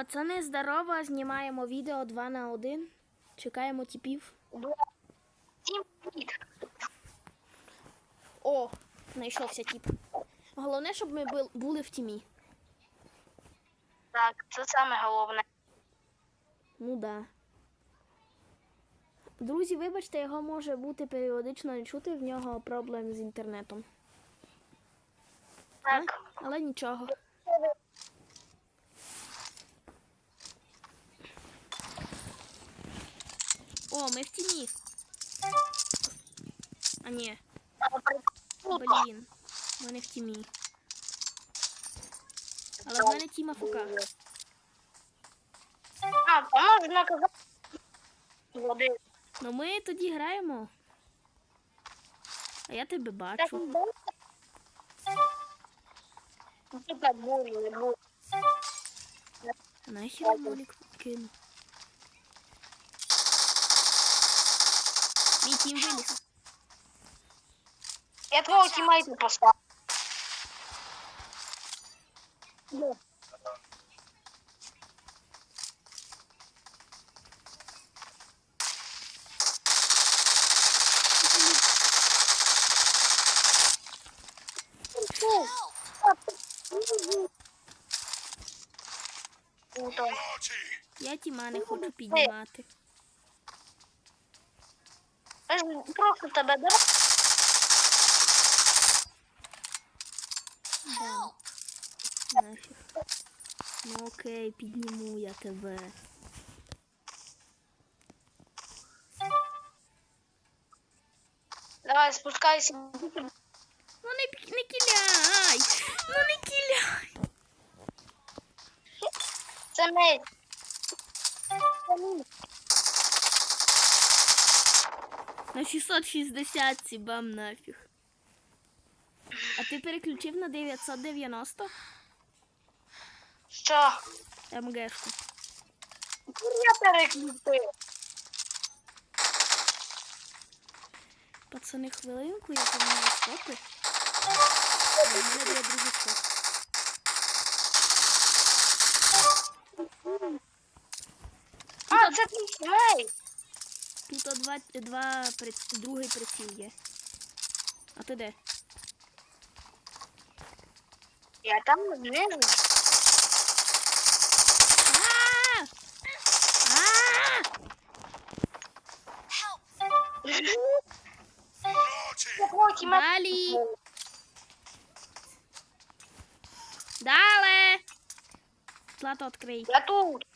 Пацани, здорово, знімаємо відео 2 на 1. Чекаємо типів. Всім привіт. О, знайшовся тип. Головне, щоб ми були в тімі. Так, це саме головне. Ну да. Друзі, вибачте, його може бути періодично не чути, в нього проблем з інтернетом. Так. Але нічого. О, ми в тіні. А ні, блін. Ми не в тімі. Але в мене тіма ФК. А, то можна казати. Ну ми тоді граємо. А я тебе бачу. Не. А нахер молік кину. Мій тім виліз. Я твого тімейта поставлю. Круто. Я тіма не хочу піднімати. Просто тебе да? Ну окей, підніму я тебе. Давай, спускайся. Ну не, не кіляй! Ну не кіляй! Це меч. Це мій. На 660 ці бам нафіг. А ти переключив на 990 Що? МГшку. Я переключив. Пацани, хвилинку, я поміняю стопи. У мене є другий стоп. А, це твій меч. Тут о два, два другий приціл є. А ти де? Я там знизу. Далі! Дале! Злато відкрий. Я тут.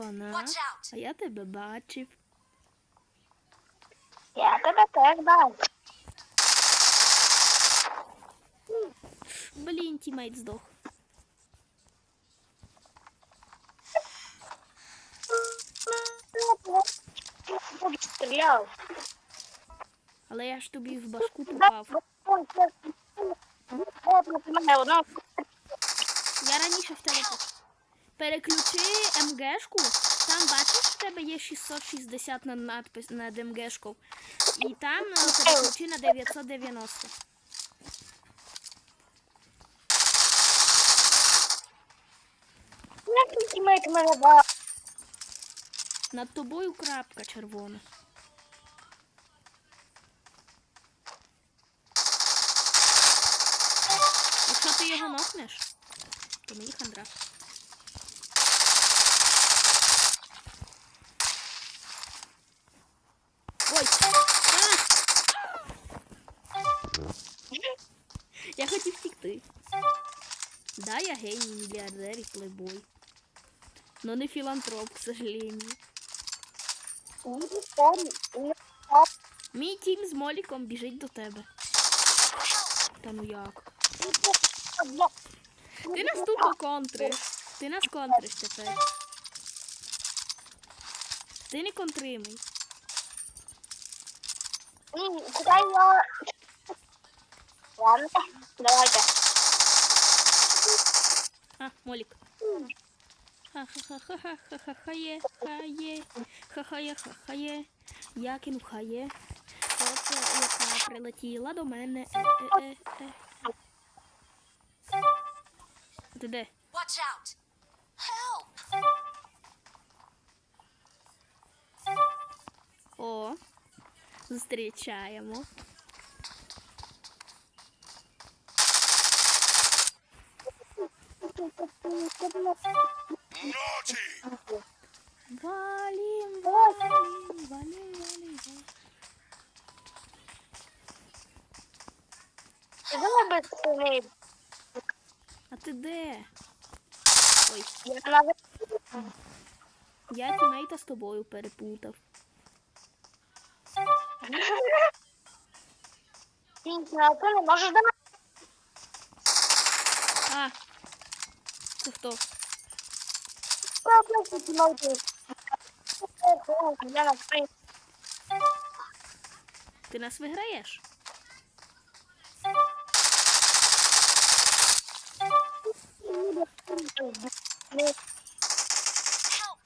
Опана. А я тебе бачив. Я тебе теж дам. Блін, тімейт здох. Стріляв. Але я ж тобі в башку попав. Я раніше в тебе поп- Переключи МГшку. Там бачиш, в тебе є 660 на надпис над МГшку. І там е, переключи на 990. Як тімейт мене дав? Над тобою крапка червона. Якщо ти його нокнеш, то мені хандра. Ой! А! Я хотів втікти. Да, я геній, мільярдер і плейбой. Но не філантроп, к сожалению. Мій тім з Моліком біжить до тебе. Та ну як? Ти нас тупо контриш. Ти нас контриш тепер. Ти не контримий. Ладно, давайте. А, Молік. Ха-ха-ха-ха-ха-ха-ха-є, хає, ха-ха-є, ха-ха-є. Я кину хає. Е, яка прилетіла до мене. Е, е, е, е. Ти де? Watch out! Help! О, зустрічаємо. Валім, валім, валім, валім, валім. Давай быстрее. А ти де? Ой, Я тімейта з тобою переплутав. А ти не можеш до мене? А, це хто? Ти нас виграєш? Help!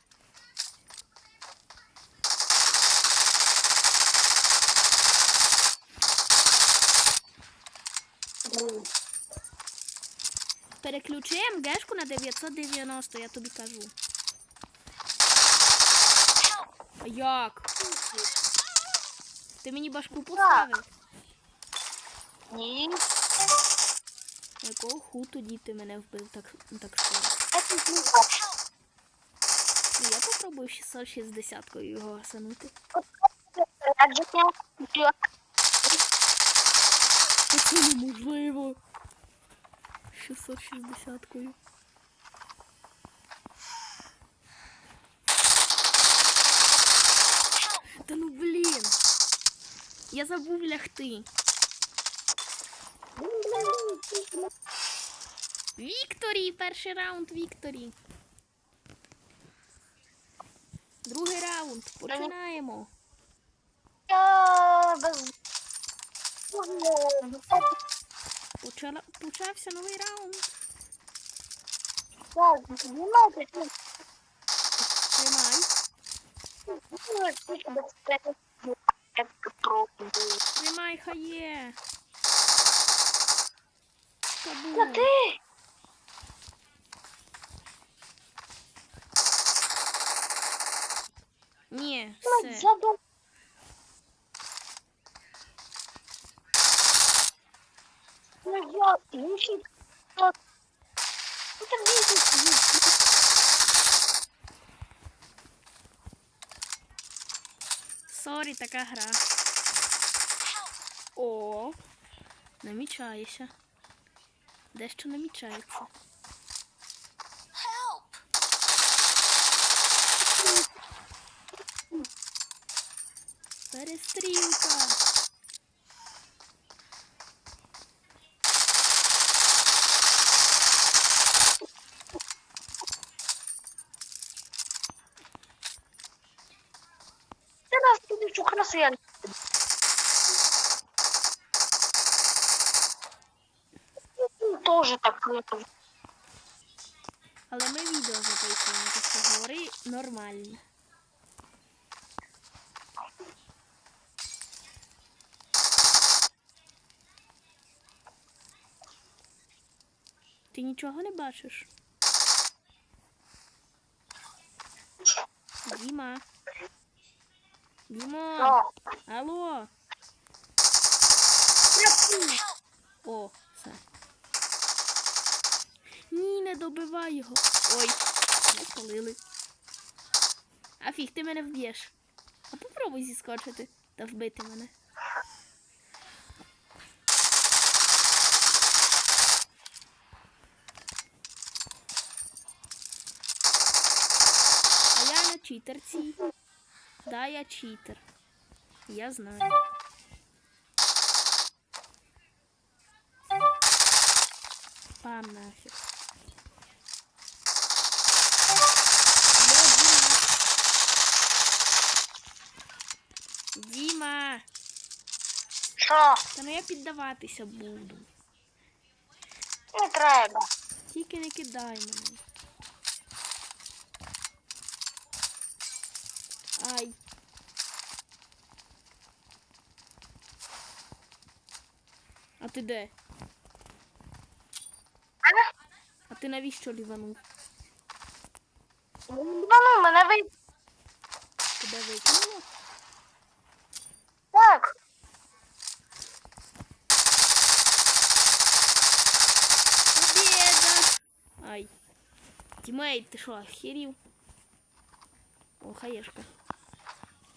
Переключи МГшку на 990, я тобі кажу. Як? Ти мені башку поставив? Ні. Якого ху тоді ти мене вбив так, так скоро? Ну я попробую 660 його гасанути. Як же я Це неможливо. 660 кою. Та ну блін. Я забув лягти. Вікторі! Перший раунд Вікторі. Другий раунд. Починаємо. Почала... Почався новий раунд. Тримай. Тримай хає. Та Ні, все. Задум... Ну, Ну, це вісім. Сорі, така гра. О, намічаєшся. Дещо намічається. Перестрілка. Це нас тут що. Тоже так круто. Але ми відео записуємо, так що нормально. Ти нічого не бачиш? Діма. Діма. Да. Алло. О, все. Ні, не добивай його. Ой, не спалили. А фіг, ти мене вб'єш. А попробуй зіскочити та вбити мене. А я на читерці. Да, я читер. Я знаю. Пам нафиг. Алло, Діма. Діма. Що? Та ну я піддаватися буду. Не треба. Тільки не кидай мене. Ай. А ти де? А ти навіщо ліванув? Ну, мене ви... Тебе викинуло? Так. Победа! Ай. Тімейт, ти що, охерів? О, хаєшка.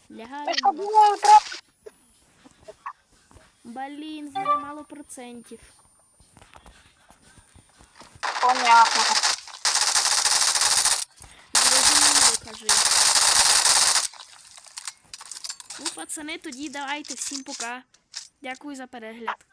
Треба? Блін, в мене мало процентів. Понятно. Зрозуміло, кажи. Ну, пацани, тоді давайте всім пока. Дякую за перегляд.